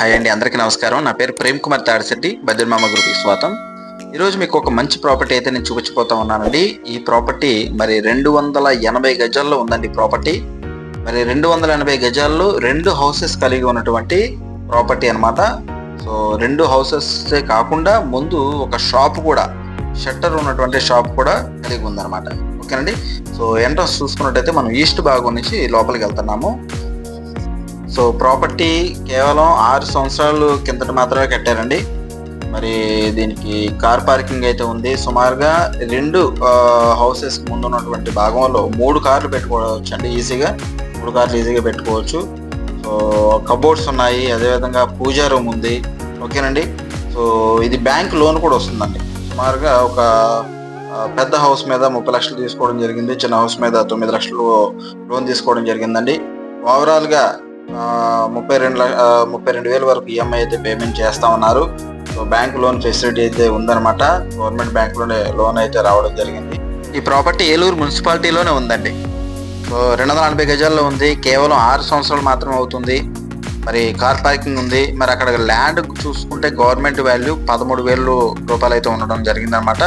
Hi అండి అందరికీ నమస్కారం. నా పేరు ప్రేమ్ కుమార్ తాడిశెట్టి బద్రమామ గ్రూప్కి స్వాగతం. ఈరోజు మీకు ఒక మంచి ప్రాపర్టీ అయితే నేను చూపించిపోతా ఉన్నానండి. ఈ ప్రాపర్టీ మరి రెండు వందల ఎనభై గజాల్లో ఉందండి ప్రాపర్టీ. మరి రెండు వందల ఎనభై గజాల్లో రెండు హౌసెస్ కలిగి ఉన్నటువంటి ప్రాపర్టీ అనమాట సో రెండు హౌసెస్ కాకుండా ముందు ఒక షాప్ కూడా షట్టర్ ఉన్నటువంటి షాప్ కూడా కలిగి ఉందన్నమాట. ఓకేనండి? సో ఎంట్రన్స్ చూసుకున్నట్టయితే మనం ఈస్ట్ భాగం నుంచి లోపలికి వెళ్తున్నాము. సో ప్రాపర్టీ కేవలం ఆరు సంవత్సరాలు కిందట మాత్రమే కట్టారండి. మరి దీనికి కార్ పార్కింగ్ అయితే ఉంది. సుమారుగా రెండు హౌసెస్ ముందు ఉన్నటువంటి భాగంలో మూడు కార్లు పెట్టుకోవచ్చు అండి ఈజీగా. మూడు కార్లు ఈజీగా పెట్టుకోవచ్చు. సో కబోర్డ్స్ ఉన్నాయి. అదేవిధంగా పూజా రూమ్ ఉంది. ఓకేనండి? సో ఇది బ్యాంక్ లోన్ కూడా వస్తుందండి. సుమారుగా ఒక పెద్ద హౌస్ మీద ముప్పై లక్షలు తీసుకోవడం జరిగింది. చిన్న హౌస్ మీద తొమ్మిది లక్షలు లోన్ తీసుకోవడం జరిగిందండి. ఓవరాల్గా ముప్పై రెండు ముప్పై రెండు వేల వరకు ఈఎంఐ అయితే పేమెంట్ చేస్తా ఉన్నారు. సో బ్యాంక్ లోన్ ఫెసిలిటీ అయితే ఉందన్నమాట. గవర్నమెంట్ బ్యాంకులోనే లోన్ అయితే రావడం జరిగింది. ఈ ప్రాపర్టీ ఏలూరు మున్సిపాలిటీలోనే ఉందండి. సో రెండు వందల నలభై గజాల్లో ఉంది. కేవలం ఆరు సంవత్సరాలు మాత్రమే అవుతుంది. మరి కార్ పార్కింగ్ ఉంది. మరి అక్కడ ల్యాండ్ చూసుకుంటే గవర్నమెంట్ వాల్యూ పదమూడు వేలు రూపాయలు అయితే ఉండడం జరిగిందనమాట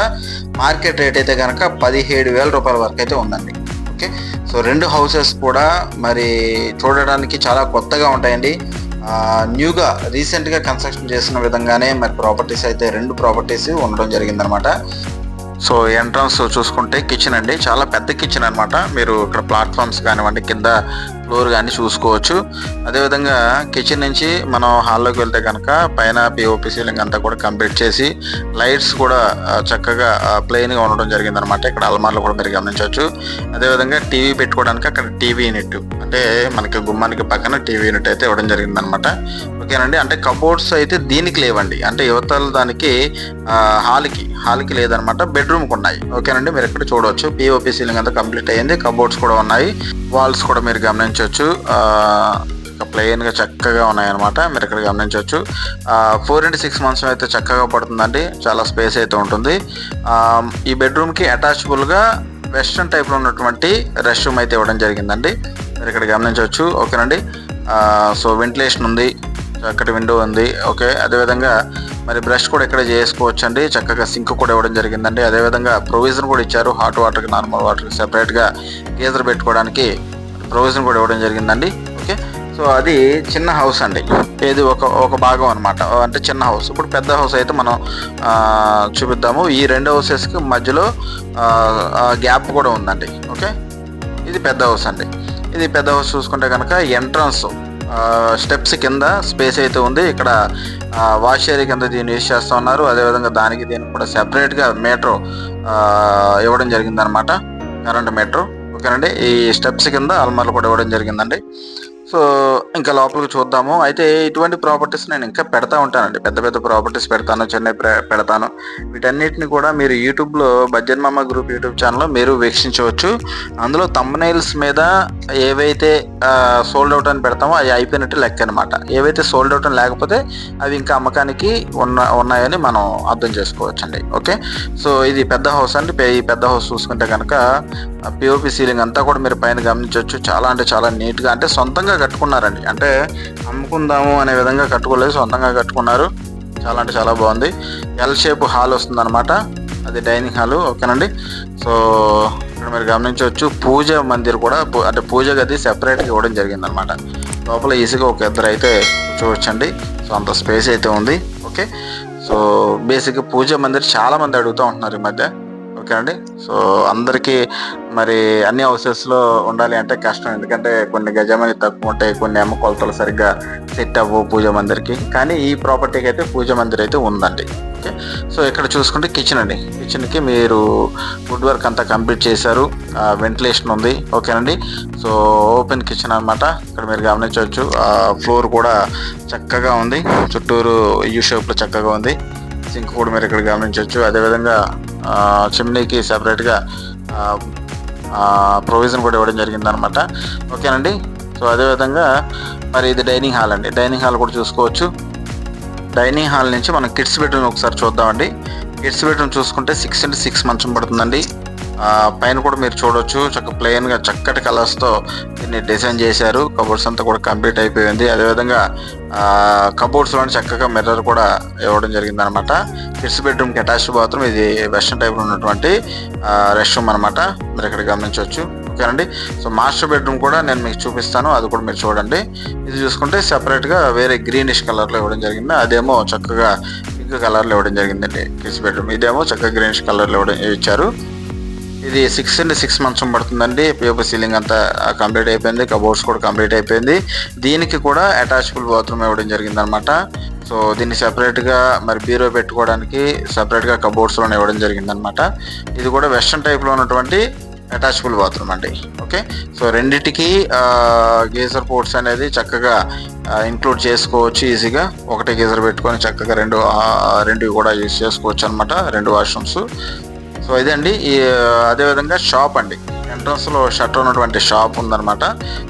మార్కెట్ రేట్ అయితే కనుక పదిహేడు వేల రూపాయల వరకు అయితే ఉందండి. ఓకే. సో రెండు హౌసెస్ కూడా మరి చూడడానికి చాలా కొత్తగా ఉంటాయండి. న్యూగా రీసెంట్గా కన్స్ట్రక్షన్ చేసిన విధంగానే మరి ప్రాపర్టీస్ అయితే రెండు ప్రాపర్టీస్ ఉండడం జరిగిందనమాట. సో ఎంట్రన్స్ చూసుకుంటే కిచెన్ అండి. చాలా పెద్ద కిచెన్ అనమాట మీరు ఇక్కడ ప్లాట్ఫామ్స్ కానివ్వండి కింద ఫ్లోర్ కానీ చూసుకోవచ్చు. అదేవిధంగా కిచెన్ నుంచి మనం హాల్లోకి వెళ్తే కనుక పైన పిఓపి సీలింగ్ అంతా కూడా కంప్లీట్ చేసి లైట్స్ కూడా చక్కగా ప్లెయిన్గా ఉండడం జరిగింది అనమాట ఇక్కడ అల్మార్లు కూడా మీరు గమనించవచ్చు. అదేవిధంగా టీవీ పెట్టుకోవడానికి అక్కడ టీవీ యూనిట్ అంటే మనకి గుమ్మానికి పక్కన టీవీ యూనిట్ అయితే ఇవ్వడం జరిగింది అనమాట ఓకేనండి. అంటే కబోర్డ్స్ అయితే దీనికి లేవండి. అంటే యువతలు దానికి హాల్కి హాల్కి లేదనమాట బెడ్రూమ్కి ఉన్నాయి ఓకేనండి మీరు ఇక్కడ చూడవచ్చు పిఓపి సీలింగ్ అంతా కంప్లీట్ అయ్యింది. కబోర్డ్స్ కూడా ఉన్నాయి. వాల్స్ కూడా మీరు గమనించవచ్చు ప్లెయిన్గా చక్కగా ఉన్నాయన్నమాట. మీరు ఇక్కడ గమనించవచ్చు ఫోర్ ఇంటూ సిక్స్ మంత్స్ అయితే చక్కగా పడుతుందండి. చాలా స్పేస్ అయితే ఉంటుంది. ఈ బెడ్రూమ్కి వెస్ట్రన్ టైప్లో ఉన్నటువంటి రెస్ట్ రూమ్ అయితే ఇవ్వడం జరిగిందండి. మీరు ఇక్కడ గమనించవచ్చు ఓకేనండి. సో వెంటిలేషన్ ఉంది. చక్కటి విండో ఉంది. ఓకే. అదేవిధంగా మరి బ్రష్ కూడా ఇక్కడ చేసుకోవచ్చు అండి చక్కగా సింక్ కూడా ఇవ్వడం జరిగిందండి. అదేవిధంగా ప్రొవిజన్ కూడా ఇచ్చారు. హాట్ వాటర్కి నార్మల్ వాటర్కి సెపరేట్గా గీజర్ పెట్టుకోవడానికి ప్రొవిజన్ కూడా ఇవ్వడం జరిగిందండి. ఓకే? సో అది చిన్న హౌస్ అండి. ఏది ఒక ఒక భాగం అనమాట అంటే చిన్న హౌస్. ఇప్పుడు పెద్ద హౌస్ అయితే మనం చూపిద్దాము. ఈ రెండు హౌసెస్కి మధ్యలో గ్యాప్ కూడా ఉందండి. ఓకే? ఇది పెద్ద హౌస్ అండి. ఇది పెద్ద హౌస్ చూసుకుంటే కనుక ఎంట్రన్స్ స్టెప్స్ కింద స్పేస్ అయితే ఉంది. ఇక్కడ వాష్ ఏరియా కింద దీన్ని యూజ్ చేస్తూ ఉన్నారు. అదేవిధంగా దానికి దీనికి కూడా సెపరేట్గా మీటర్ ఇవ్వడం జరిగిందనమాట కరెంట్ మీటర్ ఓకేనండి? ఈ స్టెప్స్ కింద అల్మార్లు కూడా ఇవ్వడం జరిగిందండి. సో ఇంకా లోపలికి చూద్దాము. అయితే ఇటువంటి ప్రాపర్టీస్ నేను ఇంకా పెడతా ఉంటానండి. పెద్ద పెద్ద ప్రాపర్టీస్ పెడతాను చెన్నై పెడతాను. వీటన్నిటిని కూడా మీరు యూట్యూబ్లో భజన్ మామ గ్రూప్ యూట్యూబ్ ఛానల్లో మీరు వీక్షించవచ్చు. అందులో తమ్నైల్స్ మీద ఏవైతే సోల్డ్ అవుట్ అని పెడతామో అవి అయిపోయినట్టు లెక్క అనమాట ఏవైతే సోల్డ్ అవుట్ అని లేకపోతే అవి ఇంకా అమ్మకానికి ఉన్న ఉన్నాయని మనం అర్థం చేసుకోవచ్చండి. ఓకే? సో ఇది పెద్ద హౌస్ అండి. ఈ పెద్ద హౌస్ చూసుకుంటే కనుక పిఓపి సీలింగ్ అంతా కూడా మీరు పైన గమనించవచ్చు. చాలా అంటే చాలా నీట్గా అంటే సొంతంగా కట్టుకున్నారండి. అంటే అమ్ముకుందాము అనే విధంగా కట్టుకోలేదు సొంతంగా కట్టుకున్నారు. చాలా అంటే చాలా బాగుంది. ఎల్ షేప్ హాల్ వస్తుంది అది డైనింగ్ హాల్ ఓకేనండి. సో ఇక్కడ మీరు గమనించవచ్చు పూజ మందిర్ కూడా అంటే పూజ గది సెపరేట్గా ఇవ్వడం జరిగింది అనమాట లోపల ఈజీగా ఒక ఇద్దరు అయితే చూడొచ్చండి సో అంత స్పేస్ అయితే ఉంది. ఓకే సో బేసిక్గా పూజ మందిర్ చాలామంది అడుగుతూ ఉంటున్నారు ఈ మధ్య. ఓకే అండి. సో అందరికీ మరి అన్ని హౌసెస్లో ఉండాలి అంటే కష్టం. ఎందుకంటే కొన్ని గజమని తక్కువ ఉంటాయి కొన్ని అమ్మ కొలతలు సరిగ్గా సెట్ అవ్వవు పూజ మందిర్కి. కానీ ఈ ప్రాపర్టీకి అయితే పూజ మందిర్ అయితే ఉందండి. ఓకే. సో ఇక్కడ చూసుకుంటే కిచెన్ అండి. కిచెన్కి మీరు వుడ్ వర్క్ అంతా కంప్లీట్ చేశారు. వెంటిలేషన్ ఉంది. ఓకేనండి సో ఓపెన్ కిచెన్ అన్నమాట. ఇక్కడ మీరు గమనించవచ్చు. ఫ్లోర్ కూడా చక్కగా ఉంది. చుట్టూరు యూ షేప్లో చక్కగా ఉంది. సింక్ కూడా మీరు ఇక్కడ గమనించవచ్చు. అదేవిధంగా చిమ్నీకి సెపరేట్గా ప్రొవిజన్ కూడా ఇవ్వడం జరిగింది అనమాట ఓకేనండి? సో అదేవిధంగా మరి ఇది డైనింగ్ హాల్ అండి. డైనింగ్ హాల్ కూడా చూసుకోవచ్చు. డైనింగ్ హాల్ నుంచి మనం కిడ్స్ బెడ్రూమ్ ఒకసారి చూద్దామండి. కిడ్స్ బెడ్రూమ్ చూసుకుంటే సిక్స్ ఇంటూ సిక్స్ మంచం పడుతుందండి. పైన కూడా మీరు చూడొచ్చు. చక్క ప్లెయిన్గా చక్కటి కలర్స్తో దీన్ని డిజైన్ చేశారు. కబోర్డ్స్ అంతా కూడా కంప్లీట్ అయిపోయింది. అదేవిధంగా కబోర్డ్స్లో చక్కగా మిర్రర్ కూడా ఇవ్వడం జరిగింది అనమాట కిడ్స్ బెడ్రూమ్కి అటాచ్డ్ బాత్రూమ్ ఇది వెస్టర్న్ టైప్లో ఉన్నటువంటి రెస్ట్ రూమ్ అనమాట. మీరు ఇక్కడ గమనించవచ్చు. ఓకేనండి సో మాస్టర్ బెడ్రూమ్ కూడా నేను మీకు చూపిస్తాను. అది కూడా మీరు చూడండి. ఇది చూసుకుంటే సెపరేట్గా వేరే గ్రీనిష్ కలర్లో ఇవ్వడం జరిగింది. అదేమో చక్కగా పింక్ కలర్లో ఇవ్వడం జరిగిందండి. కిడ్స్ బెడ్రూమ్ ఇదేమో చక్కగా గ్రీనిష్ కలర్లో ఇవ్వడం ఇచ్చారు. ఇది సిక్స్ అండ్ సిక్స్ మంత్స్ పడుతుందండి. పేపర్ సీలింగ్ అంతా కంప్లీట్ అయిపోయింది. కబోర్డ్స్ కూడా కంప్లీట్ అయిపోయింది. దీనికి కూడా అటాచబుల్ బాత్రూమ్ ఇవ్వడం జరిగింది అనమాట సో దీన్ని సెపరేట్గా మరి బీరో పెట్టుకోవడానికి సపరేట్గా కబోర్డ్స్లోనే ఇవ్వడం జరిగింది అనమాట ఇది కూడా వెస్ట్రన్ టైప్లో ఉన్నటువంటి అటాచబుల్ బాత్రూమ్ అండి. ఓకే సో రెండిటికి గీజర్ పోర్ట్స్ అనేది చక్కగా ఇంక్లూడ్ చేసుకోవచ్చు ఈజీగా. ఒకటే గీజర్ పెట్టుకొని చక్కగా రెండు రెండు కూడా యూజ్ చేసుకోవచ్చు అనమాట. రెండు వాష్రూమ్స్ సో ఇదండి. ఈ అదేవిధంగా షాప్ అండి. ఎంట్రన్స్లో షట్టర్ ఉన్నటువంటి షాప్ ఉందన్నమాట.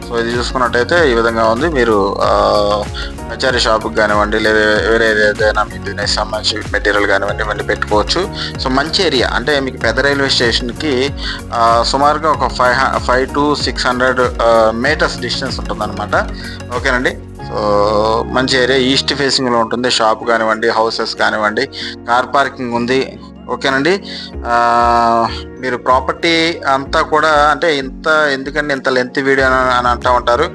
సో ఇది చూసుకున్నట్టయితే ఈ విధంగా ఉంది. మీరు కచారీ షాప్కి కానివ్వండి లేదా వేరే ఏదైనా మీ బిజినెస్ సంబంధించి మెటీరియల్ కానివ్వండి ఇవన్నీ పెట్టుకోవచ్చు. సో మంచి ఏరియా. అంటే మీకు పెద్ద రైల్వే స్టేషన్కి సుమారుగా ఒక five five to six hundred metres distance ఉంటుందన్నమాట. ఓకేనండి? సో మంచి ఏరియా. ఈస్ట్ ఫేసింగ్లో ఉంటుంది. షాప్ కానివ్వండి హౌసెస్ కానివ్వండి కార్ పార్కింగ్ ఉంది. ఓకేనండి. మీరు ప్రాపర్టీ అంతా కూడా అంటే ఇంత ఎందుకంటే ఇంత లెంత్ వీడియో అని అని అంటూ ఉంటారు.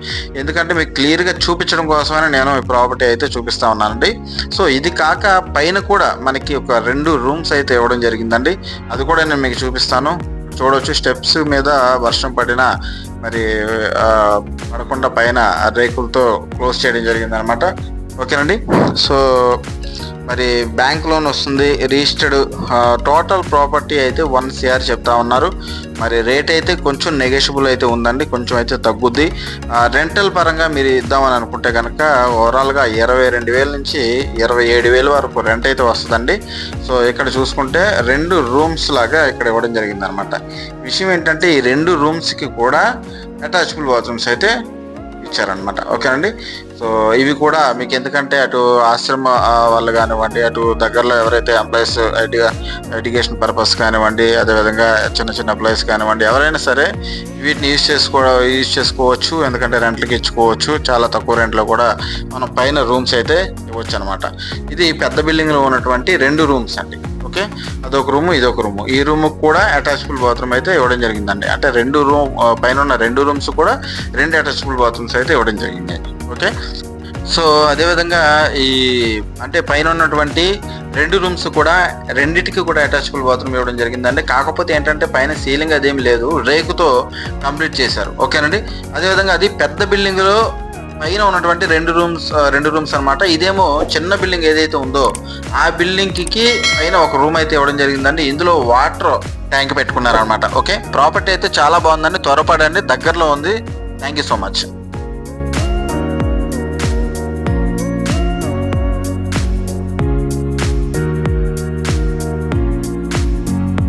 ఎందుకంటే మీకు క్లియర్గా చూపించడం కోసమని నేను ఈ ప్రాపర్టీ అయితే చూపిస్తా ఉన్నానండి. సో ఇది కాక పైన కూడా మనకి ఒక రెండు రూమ్స్ అయితే ఇవ్వడం జరిగిందండి. అది కూడా నేను మీకు చూపిస్తాను. చూడవచ్చు స్టెప్స్ మీద వర్షం పడిన మరి పడకుండా పైన రేకులతో క్లోజ్ చేయడం జరిగిందనమాట. ఓకేనండి. సో మరి బ్యాంక్ లోన్ వస్తుంది రిజిస్టర్డ్ టోటల్ ప్రాపర్టీ అయితే వన్ సిఆర్ చెప్తా ఉన్నారు. మరి రేట్ అయితే కొంచెం నెగోషియబుల్ అయితే ఉందండి కొంచెం అయితే తగ్గుద్ది. రెంటల్ పరంగా మీరు ఇద్దామని అనుకుంటే కనుక ఓవరాల్గా ఇరవై రెండు వేల నుంచి ఇరవై ఏడు వేల వరకు రెంట్ అయితే వస్తుందండి. సో ఇక్కడ చూసుకుంటే రెండు రూమ్స్ లాగా ఇక్కడ ఇవ్వడం జరిగింది అనమాట విషయం ఏంటంటే ఈ రెండు రూమ్స్కి కూడా అటాచబుల్ బాత్రూమ్స్ అయితే ఇచ్చారనమాట. ఓకేనండి? సో ఇవి కూడా మీకు ఎందుకంటే అటు ఆశ్రమ వాళ్ళు కానివ్వండి అటు దగ్గరలో ఎవరైతే ఎంప్లాయీస్ ఎడ్యుకేషన్ పర్పస్ కానివ్వండి అదేవిధంగా చిన్న చిన్న ఎంప్లాయీస్ కానివ్వండి ఎవరైనా సరే వీటిని యూజ్ చేసుకో యూజ్ చేసుకోవచ్చు. ఎందుకంటే రెంట్లకి ఇచ్చుకోవచ్చు. చాలా తక్కువ రెంట్లో కూడా మనం పైన రూమ్స్ అయితే ఇవ్వచ్చు అనమాట ఇది పెద్ద బిల్డింగ్లో ఉన్నటువంటి రెండు రూమ్స్ అండి. ఓకే? అదొక రూము ఇదొక రూము ఈ రూమ్ కూడా అటాచబుల్ బాత్రూమ్ అయితే ఇవ్వడం జరిగిందండి. అంటే రెండు రూమ్ పైన ఉన్న రెండు రూమ్స్ కూడా రెండు అటాచబుల్ బాత్రూమ్స్ అయితే ఇవ్వడం జరిగింది ఓకే? సో అదేవిధంగా ఈ అంటే పైన ఉన్నటువంటి రెండు రూమ్స్ కూడా రెండిటికి కూడా అటాచబుల్ బాత్రూమ్ ఇవ్వడం జరిగిందండి కాకపోతే ఏంటంటే పైన సీలింగ్ అదేమి లేదు. రేకుతో కంప్లీట్ చేశారు. ఓకేనండి? అదేవిధంగా అది పెద్ద బిల్డింగ్లో పైన ఉన్నటువంటి రెండు రూమ్స్ రెండు రూమ్స్ అనమాట ఇదేమో చిన్న బిల్డింగ్ ఏదైతే ఉందో ఆ బిల్డింగ్కి పైన ఒక రూమ్ అయితే ఇవ్వడం జరిగిందండి. ఇందులో వాటర్ ట్యాంక్ పెట్టుకున్నారు అనమాట ఓకే? ప్రాపర్టీ అయితే చాలా బాగుందండి. త్వరపడండి. దగ్గరలో ఉంది. Thank you so much.